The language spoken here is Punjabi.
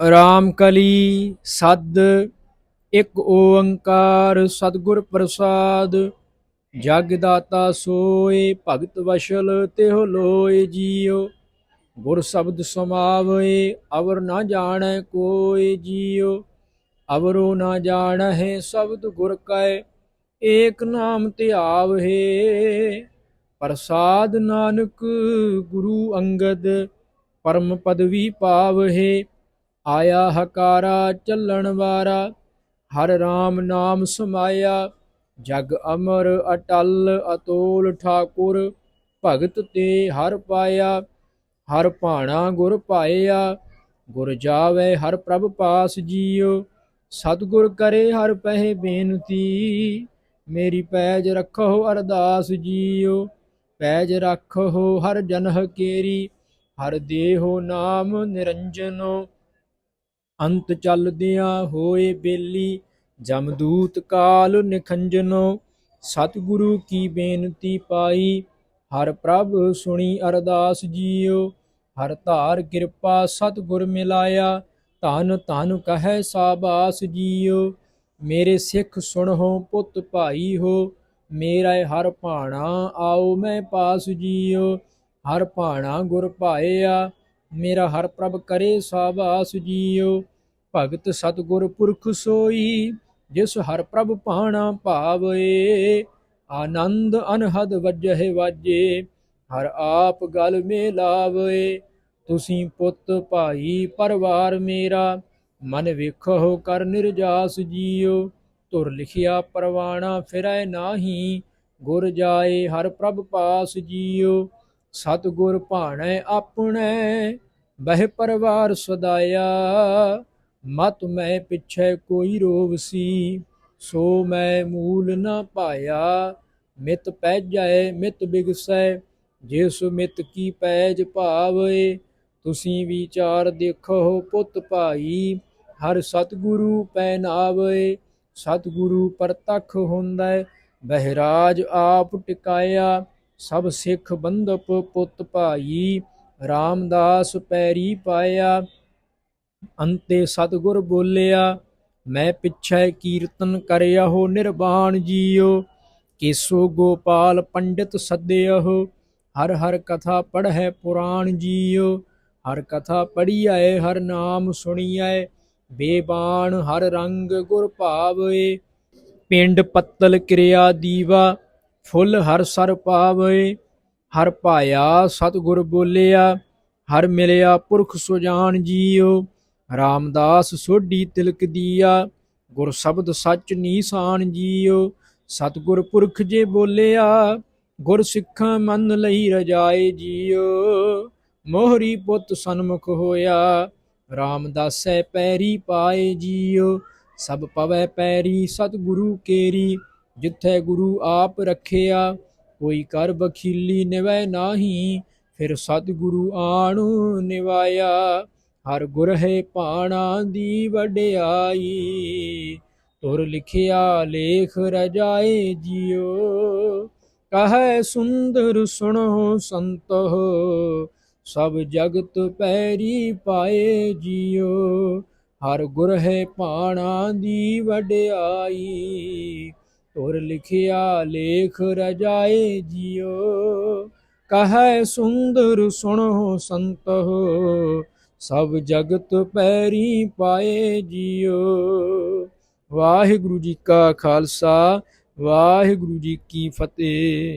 ਰਾਮ ਕਲੀ ਸਦ, ਇੱਕ ਓੰਕਾਰ ਸਤਿਗੁਰ ਪ੍ਰਸਾਦ। ਜਗ ਦਾਤਾ ਸੋਏ, ਭਗਤ ਵਸ਼ਲ ਤਿਹੁ ਲੋਏ ਜੀਉ। ਗੁਰ ਸ਼ਬਦ ਸਮਾਵਏ ਅਵਰ ਨਾ ਜਾਣੈ ਕੋਈ ਜੀਉ। ਅਵਰੋ ਨਾ ਜਾਣਹਿ ਸ਼ਬਦ ਗੁਰ ਕੈ, ਏਕ ਨਾਮ ਧਿਆਵਹਿ ਪ੍ਰਸਾਦ ਨਾਨਕ ਗੁਰੂ ਅੰਗਦ, ਪਰਮ ਪਦਵੀ ਪਾਵਹਿ ਆਇਆ ਹਕਾਰਾ ਚੱਲਣ ਵਾਰਾ, ਹਰ RAM ਨਾਮ ਸਮਾਇਆ। ਜਗ ਅਮਰ ਅਟਲ ਅਤੋਲ ਠਾਕੁਰ, ਭਗਤ ਤੇ ਹਰ ਪਾਇਆ। ਹਰ ਭਾਣਾ ਗੁਰ ਪਾਇਆ, ਗੁਰ ਜਾਵੇ ਹਰ ਪ੍ਰਭ ਪਾਸ ਜੀਉ ਸਤਿਗੁਰ ਕਰੇ ਹਰ ਪਹਿ ਬੇਨਤੀ, ਮੇਰੀ ਪੈਜ ਰੱਖੋ ਅਰਦਾਸ ਜੀਉ ਪੈਜ ਰੱਖੋ ਹਰ ਜਨਹ ਕੇਰੀ, ਹਰ ਦੇਹੋ ਨਾਮ ਨਿਰੰਜਨੋ। ਅੰਤ ਚੱਲਦਿਆਂ ਹੋਏ ਬੇਲੀ, ਜਮਦੂਤ ਕਾਲ ਨਿਖੰਜਨੋ, ਸਤਿਗੁਰੂ ਕੀ ਬੇਨਤੀ ਪਾਈ। ਹਰ ਪ੍ਰਭ ਸੁਣੀ ਅਰਦਾਸ ਜੀਓ, ਹਰ ਧਾਰ ਕਿਰਪਾ ਸਤਿਗੁਰ ਮਿਲਾਇਆ। ਧਨ ਧਨ ਕਹੈ ਸਾਬਾਸ ਜੀਓ, ਮੇਰੇ ਸਿੱਖ ਸੁਣੋ, ਪੁੱਤ ਭਾਈ ਹੋ, ਮੇਰਾ ਹਰ ਭਾਣਾ ਆਓ ਮੈਂ ਪਾਸ ਜੀਓ। ਹਰ ਭਾਣਾ ਗੁਰ ਭਾਇਆ ਮੇਰਾ ਹਰ ਪ੍ਰਭ ਕਰੇ ਸਾਬਾਸ ਜੀਓ। ਭਗਤ ਸਤਗੁਰ ਪੁਰਖ ਸੋਈ, ਜਿਸ ਹਰ ਪ੍ਰਭ ਪਾਣਾ ਭਾਵੇ ਆਨੰਦ ਅਨਹਦ ਵਜਹਿ ਵਾਜੇ, ਹਰ ਆਪ ਗਲ ਮੇ ਲਾਵੇ ਤੁਸੀਂ ਪੁੱਤ ਭਾਈ, ਪਰਿਵਾਰ ਮੇਰਾ, ਮਨ ਵੇਖੋ ਕਰ ਨਿਰਜਾਸ ਜੀਓ। ਤੁਰ ਲਿਖਿਆ ਪਰਵਾਣਾ ਫਿਰੈ ਨਾਹੀ, ਗੁਰ ਜਾਏ ਹਰ ਪ੍ਰਭ ਪਾਸ ਜੀਓ। ਸਤਗੁਰ ਭਾਣੈ ਆਪਣੇ, ਬਹਿ ਪਰਵਾਰ ਸਦਾਇਆ। ਮਤ ਮੈਂ ਪਿਛੈ ਕੋਈ ਰੋਵ ਸੀ, ਸੋ ਮੈਂ ਮੂਲ ਨਾ ਪਾਇਆ। ਮਿਤ ਪੈ ਜਾਏ, ਮਿਤ ਬਿਗਸੈ, ਜਿਸ ਮਿਤ ਕੀ ਪੈਜ ਭਾਵੇ ਤੁਸੀਂ ਵਿਚਾਰ ਦੇਖੋ ਪੁੱਤ ਭਾਈ। ਹਰ ਸਤਿਗੁਰੂ ਪੈਨਾਵੇ ਸਤਿਗੁਰੂ ਪ੍ਰਤੱਖ ਹੁੰਦਾ, ਬਹਿਰਾਜ ਆਪ ਟਿਕਾਇਆ। ਸਭ ਸਿੱਖ ਬੰਦਪ ਪੁੱਤ ਭਾਈ, ਰਾਮਦਾਸ ਪੈਰੀ ਪਾਇਆ। ਅੰਤੇ ਸਤਿਗੁਰ ਬੋਲਿਆ, ਮੈਂ ਪਿਛੈ ਕੀਰਤਨ ਕਰਿਆਹੋ, ਨਿਰਵਾਣ ਜੀਓ ਕੇਸੋ ਗੋਪਾਲ ਪੰਡਿਤ ਸੱਦਿਆਹੋ, ਹਰ ਹਰ ਕਥਾ ਪੜ੍ਹੈ ਪੁਰਾਣ ਜੀਓ ਹਰ ਕਥਾ ਪੜੀਐ ਹਰ ਨਾਮ ਸੁਣੀਐ ਬੇਬਾਨ ਹਰ ਰੰਗ ਗੁਰ ਭਾਵੇ। ਪਿੰਡ ਪੱਤਲ ਕਿਰਿਆ ਦੀਵਾ ਫੁੱਲ ਹਰ ਸਰ ਪਾਵੇ, ਹਰ ਪਾਇਆ ਸਤਿਗੁਰ ਬੋਲਿਆ, ਹਰ ਮਿਲਿਆ ਪੁਰਖ ਸੁਜਾਨ ਜੀਓ। ਰਾਮਦਾਸ ਸੋਢੀ ਤਿਲਕ ਦੀਆ, ਗੁਰ ਸ਼ਬਦ ਸੱਚ ਨੀਸਾਨ ਜੀਓ। ਸਤਿਗੁਰ ਪੁਰਖ ਜੇ ਬੋਲਿਆ, ਗੁਰ ਸਿੱਖਾਂ ਮੰਨ ਲਈ ਰਜਾਏ ਜੀਓ। ਮੋਹਰੀ ਪੁੱਤ ਸਨਮੁਖ ਹੋਇਆ, ਰਾਮਦਾਸੈ ਪੈਰੀ ਪਾਏ ਜੀਓ। ਸਭ ਪਵੈ ਪੈਰੀ ਸਤਿਗੁਰੂ ਕੇਰੀ ਜਿੱਥੇ ਗੁਰੂ ਆਪ ਰੱਖਿਆ, ਕੋਈ ਕਰ ਬਖੀਲੀ ਨਿਵੈ ਨਾਹੀ, ਫਿਰ ਸਤਿਗੁਰੂ ਆਣੂ ਨਿਵਾਇਆ, ਹਰ ਗੁਰ ਹੈ ਪਾਣਾ ਦੀ ਵਡਿਆਈ। ਤੁਰ ਲਿਖਿਆ, ਲੇਖ ਰਜਾਏ ਜਿਉ ਕਹੈ ਸੁੰਦਰ ਸੁਣੋ ਸੰਤੋ ਸਭ ਜਗਤ ਪੈਰੀ ਪਾਏ ਜਿਉ ਹਰ ਗੁਰ ਹੈ ਪਾਣਾ ਦੀ ਵਡਿਆਈ। ਤੁਰ ਲਿਖਿਆ ਲੇਖ ਰਜਾਏ ਜਿਉ ਕਹੈ ਸੁੰਦਰ ਸੁਣੋ ਸੰਤੋ, ਸਭ ਜਗਤ ਪੈਰੀ ਪਾਏ ਜਿਉ ਵਾਹਿਗੁਰੂ ਜੀ ਕਾ ਖਾਲਸਾ, ਵਾਹਿਗੁਰੂ ਜੀ ਕੀ ਫਤਿਹ।